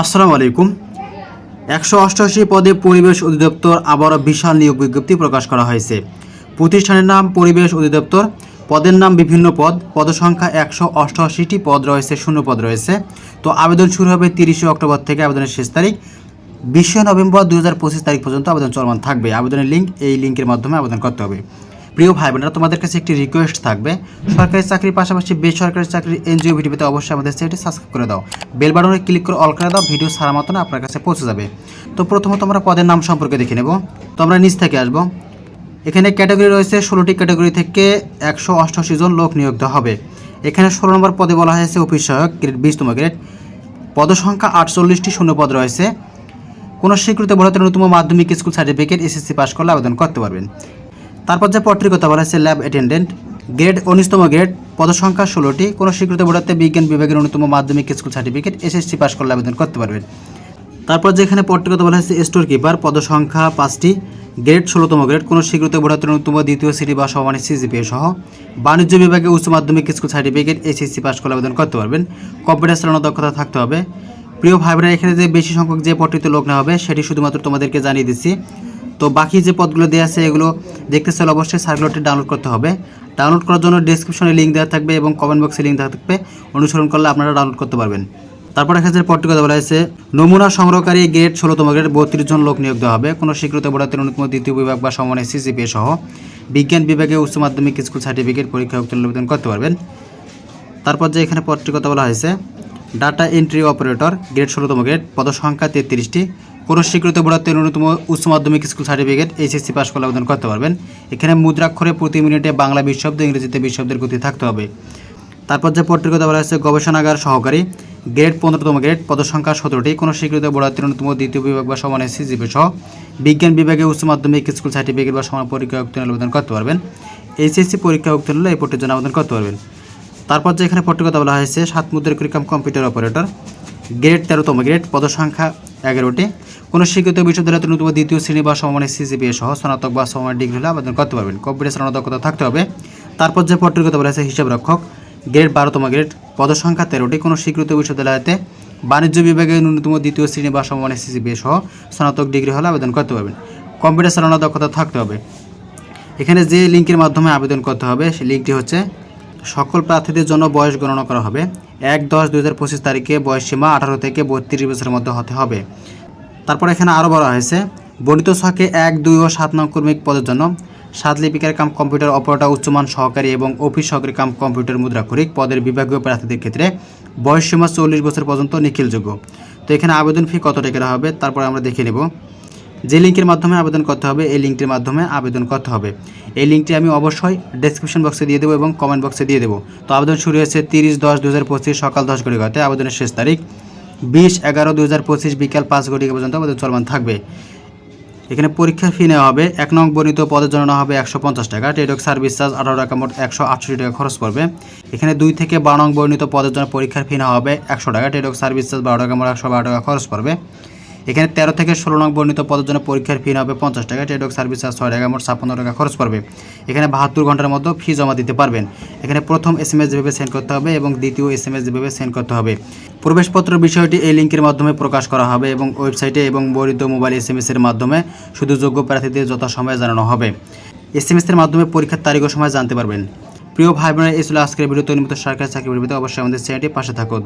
আসসালামু আলাইকুম। একশো অষ্টআশি পদে পরিবেশ অধিদপ্তর আবারও বিশাল নিয়োগ বিজ্ঞপ্তি প্রকাশ করা হয়েছে। প্রতিষ্ঠানের নাম পরিবেশ অধিদপ্তর, পদের নাম বিভিন্ন পদ, পদসংখ্যা একশো অষ্টআশিটি পদ রয়েছে, শূন্য পদ রয়েছে। তো আবেদন শুরু হবে তিরিশে অক্টোবর থেকে, আবেদনের শেষ তারিখ। বিশে নভেম্বর দু হাজার পঁচিশ তারিখ পর্যন্ত আবেদন চলমান থাকবে। আবেদনের লিঙ্ক এই লিঙ্কের মাধ্যমে আবেদন করতে হবে। প্রিয় ভাই বোনেরা তোমাদের কাছে একটি রিকোয়েস্ট থাকবে। সরকারি চাকরির পাশাপাশি বেসরকারি চাকরির এনজিও ভিডিওতে অবশ্যই আমাদের চ্যানেলটি সাবস্ক্রাইব করে দাও। বেল বাটনে ক্লিক করে অল করে দাও ভিডিও সারা মতন আপনার কাছে পৌঁছে যাবে। তো প্রথমত আমরা পদের নাম সম্পর্কে দেখে নেব। তো আমরা নিচ থেকে আসব। এখানে ক্যাটাগরি রয়েছে, ষোলোটি ক্যাটাগরি থেকে একশো অষ্টআশি জন লোক নিয়োগ হবে। এখানে ষোলো নম্বর পদে বলা হয়েছে অফিস সহায়ক গ্রেড বিশতম গ্রেড পদসংখ্যা আটচল্লিশটি শূন্য পদ রয়েছে। কোনো স্বীকৃত বড়তে ন্যূনতম মাধ্যমিক স্কুল সার্টিফিকেট এসএসসি পাস করলে আবেদন করতে পারবেন। তারপর যে পদটির কথা বলা হয়েছে ল্যাব অ্যাটেন্ডেন্ট গ্রেড উনিশতম গ্রেড পদসংখ্যা ষোলোটি, কোনো স্বীকৃত বোর্ডাতে বিজ্ঞান বিভাগের অন্যতম মাধ্যমিক স্কুল সার্টিফিকেট এসএসসি পাস করলে আবেদন করতে পারবেন। তারপর যেখানে পদটির কথা বলা হয়েছে স্টোর কিপার পদসংখ্যা পাঁচটি গ্রেড ষোলোতম গ্রেড কোনো স্বীকৃত বোর্ডাতে ন্যূনতম দ্বিতীয় শ্রেণি বা সমানের সিজিপিএ সহ বাণিজ্য বিভাগে উচ্চ মাধ্যমিক স্কুল সার্টিফিকেট এসএসসি পাস করলে আবেদন করতে পারবেন। কম্পিউটার চালানোর দক্ষতা থাকতে হবে। প্রিয় ভাই এখানে যে বেশি সংখ্যক যে পদটিতে লোক নেওয়া হবে, সেটি শুধুমাত্র তোমাদেরকে জানিয়ে দিচ্ছি। তো বাকি যে পদগুলো দেওয়া আছে, এগুলো দেখতে চাইলে অবশ্যই সার্কুলারটি ডাউনলোড করতে হবে। ডাউনলোড করার জন্য ডিসক্রিপশনে লিঙ্ক দেওয়া থাকবে এবং কমেন্ট বক্সে লিঙ্ক দেওয়া থাকবে। অনুসরণ করলে আপনারা ডাউনলোড করতে পারবেন। তারপর এখানে যে পদটির কথা বলা হয়েছে, নমুনা সংগ্রহকারী গ্রেড ষোলোতম গ্রেড বত্রিশ জন লোক নিয়োগ দেওয়া হবে। কোনো স্বীকৃত বোর্ডের অন্যতম দ্বিতীয় বিভাগ বা সমানের সিসিপিএ সহ বিজ্ঞান বিভাগে উচ্চ মাধ্যমিক স্কুল সার্টিফিকেট পরীক্ষা উত্তীর্ণ আবেদন করতে পারবেন। তারপর যে এখানে পদটির কথা বলা হয়েছে ডাটা এন্ট্রি অপারেটর, গ্রেড ষোলোতম গ্রেড, পদসংখ্যা তেত্রিশটি। কোনো স্বীকৃত বোর্ডাতে ন্যূনতম উচ্চ মাধ্যমিক স্কুল সার্টিফিকেট এইচএসসি পাস করলে আবেদন করতে পারবেন। এখানে মুদ্রাক্ষরে প্রতি মিনিটে বাংলা বিশ শব্দ ইংরেজিতে বিশ শব্দের গতি থাকতে হবে। তারপর যে পদটির কথা বলা হয়েছে, গবেষণাগার সহকারী, গ্রেড পনেরোতম গ্রেড, পদসংখ্যা সতেরোটি। কোনো স্বীকৃত বোর্ডাতে ন্যূনতম দ্বিতীয় বিভাগ বা সমান এসিজিপি সহ বিজ্ঞান বিভাগে উচ্চ মাধ্যমিক স্কুল সার্টিফিকেট বা সমান পরীক্ষা উত্তীর্ণ আবেদন করতে পারবেন। এইচএসসি পরীক্ষা উত্তীর্ণ এই পদটির জন্য আবেদন করতে পারবেন। তারপর যে এখানে পদটির কথা বলা হয়েছে, সাত মুদ্রার ক্রিকাম কম্পিউটার অপারেটর। গ্রেড তেরোতম গ্রেড, পদসংখ্যা এগারোটি। কোনো স্বীকৃত বিশ্ববিদ্যালয়ের ন্যূনতম দ্বিতীয় শ্রেণি বা সমানের সিজিপিএ সহ স্নাতক বা সমানের ডিগ্রি হলে আবেদন করতে পারবেন। কম্পিউটার দক্ষতা থাকতে হবে। তারপর যে পদটির কথা বলা হয়েছে, হিসাব রক্ষক, গ্রেড বারোতম গ্রেড, পদসংখ্যা তেরোটি। কোনো স্বীকৃত বিশ্ববিদ্যালয়তে বাণিজ্য বিভাগে ন্যূনতম দ্বিতীয় শ্রেণি বা সমানের সিজিপিএ সহ স্নাতক ডিগ্রি হলে আবেদন করতে পারবেন। কম্পিউটার চালানোর দক্ষতা থাকতে হবে। এখানে যে লিঙ্কের মাধ্যমে আবেদন করতে হবে, সেই লিঙ্কটি হচ্ছে সকল প্রার্থীদের জন্য বয়স গণনা করা হবে। এক দশ দুই হাজার পঁচিশ তারিখে বয়স সীমা আঠারো থেকে বত্রিশ বছরের মধ্যে হতে হবে। তারপর এখানে আরও বলা হয়েছে, বর্ণিত ছকে এক, দুই ও সাত নং কর্মিক পদের জন্য সাত লিপিকার কাম কম্পিউটার অপারেটর, উচ্চমান সহকারী এবং অফিস সহকারী কাম কম্পিউটার মুদ্রাক্ষরিক পদের বিভাগীয় প্রার্থীদের ক্ষেত্রে বয়স সীমা চল্লিশ বছর পর্যন্ত নিখিলযোগ্য। তো এখানে আবেদন ফি কত টাকা হবে? তারপর আমরা দেখে নেব। যে লিঙ্কের মাধ্যমে আবেদন করতে হবে, এই লিঙ্কটির মাধ্যমে আবেদন করতে হবে। এই লিঙ্কটি আমি অবশ্যই ডেসক্রিপশন বক্সে দিয়ে দেবো এবং কমেন্ট বক্সে দিয়ে দেবো। তো আবেদন শুরু হয়েছে তিরিশ দশ দু সকাল দশ ঘটিকাতে আবেদনের শেষ তারিখ বিশ এগারো দু হাজার পঁচিশ বিকাল পাঁচ ঘটিকা পর্যন্ত আবেদন চলমান থাকবে। এখানে পরীক্ষার ফি নেওয়া হবে, এক নং বর্ণিত পদের জন্য হবে একশো পঞ্চাশ টাকা। টেডক সার্ভিস চার্জ আঠারো টাকা মোট একশো আটষট্টি টাকা খরচ পড়বে। এখানে দুই থেকে বারো নং বর্ণিত পদের জন্য পরীক্ষার ফি নেওয়া হবে একশো টাকা। টেডক সার্ভিস চার্জ বারো টাকা মোট একশো বারো টাকা খরচ পড়বে। এখানে তেরো থেকে ষোলো নং বর্ণিত পদের জন্য পরীক্ষার ফি হবে পঞ্চাশ টাকা। টেডক সার্ভিস চার্জ ছয় টাকা। মোট ছাপ্পান্ন টাকা খরচ পড়বে। এখানে বাহাত্তর ঘণ্টার মধ্যে ফি জমা দিতে পারবেন। এখানে প্রথম এস এম এস যেভাবে সেন্ড করতে হবে এবং দ্বিতীয় এস এম এস যেভাবে সেন্ড করতে হবে। প্রবেশপত্র বিষয়টি এই লিঙ্কের মাধ্যমে প্রকাশ করা হবে এবং ওয়েবসাইটে এবং বর্ধিত মোবাইল এস এম এর মাধ্যমে শুধু যোগ্য প্রার্থীদের যথাসময়ে জানানো হবে। এস এম এর মাধ্যমে পরীক্ষার তারিখ ও সময় জানতে পারবেন। প্রিয় ভাই বোনেরা এই ছিল আজকের ভিডিওতে নিয়মিত সরকারি চাকরি অবশ্যই আমাদের চ্যানেলটি পাশে থাকুন।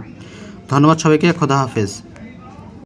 ধন্যবাদ সবাইকে। খোদা হাফেজ।